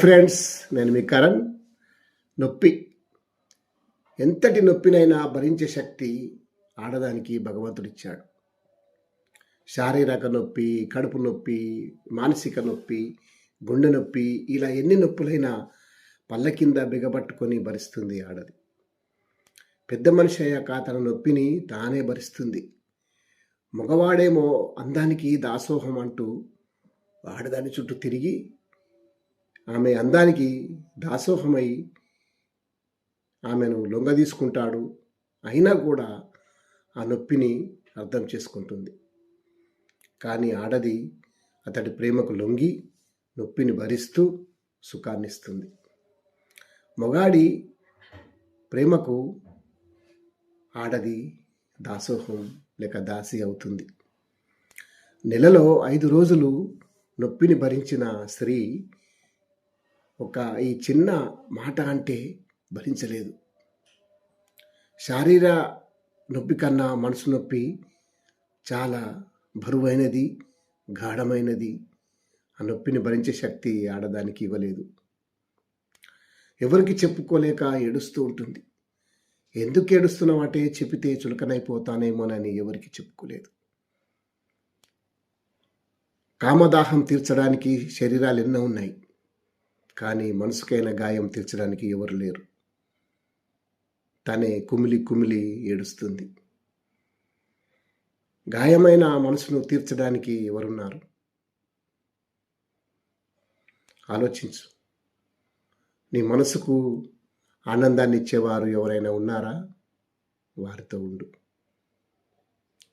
Friends నేను మీ కరణ్. నొప్పి. ఎంతటి నొప్పినైనా భరించే శక్తి ఆడదానికి భగవంతుడిచ్చాడు. శారీరక నొప్పి కడుపు నొప్పి మానసిక నొప్పి గుండె నొప్పి ఇలా ఎన్ని నొప్పులైనా పళ్ళ కింద బిగబట్టుకొని భరిస్తుంది ఆడది. పెద్ద మనిషి అయ్యాక తన నొప్పిని తానే భరిస్తుంది. మగవాడేమో అందానికి దాసోహం అంటూ ఆడదాని చుట్టూ తిరిగి ఆమె అందానికి దాసోహమై ఆమెను లొంగదీసుకుంటాడు. అయినా కూడా ఆ నొప్పిని అర్థం చేసుకుంటుంది. కానీ ఆడది అతడి ప్రేమకు లొంగి నొప్పిని భరిస్తూ సుఖాన్నిస్తుంది. మొగాడి ప్రేమకు ఆడది దాసోహం లేక దాసి అవుతుంది. నెలలో ఐదు రోజులు నొప్పిని భరించిన స్త్రీ ఒక ఈ చిన్న మాట అంటే భరించలేదు. శారీర నొప్పి కన్నా మనసు నొప్పి చాలా బరువైనది గాఢమైనది. ఆ నొప్పిని భరించే శక్తి ఆడదానికి ఇవ్వలేదు. ఎవరికి చెప్పుకోలేక ఏడుస్తూ ఉంటుంది. ఎందుకు ఏడుస్తున్నావంటే చెబితే చులకనైపోతానేమోనని ఎవరికి చెప్పుకోలేదు. కామదాహం తీర్చడానికి శరీరాలు ఎన్నో ఉన్నాయి. కానీ మనసుకైన గాయం తీర్చడానికి ఎవరు లేరు. తనే కుమిలి కుమిలి ఏడుస్తుంది. గాయమైన మనసును తీర్చడానికి ఎవరున్నారు? ఆలోచించు. నీ మనసుకు ఆనందాన్ని ఇచ్చేవారు ఎవరైనా ఉన్నారా? వారితో ఉండు.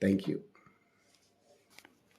Thank you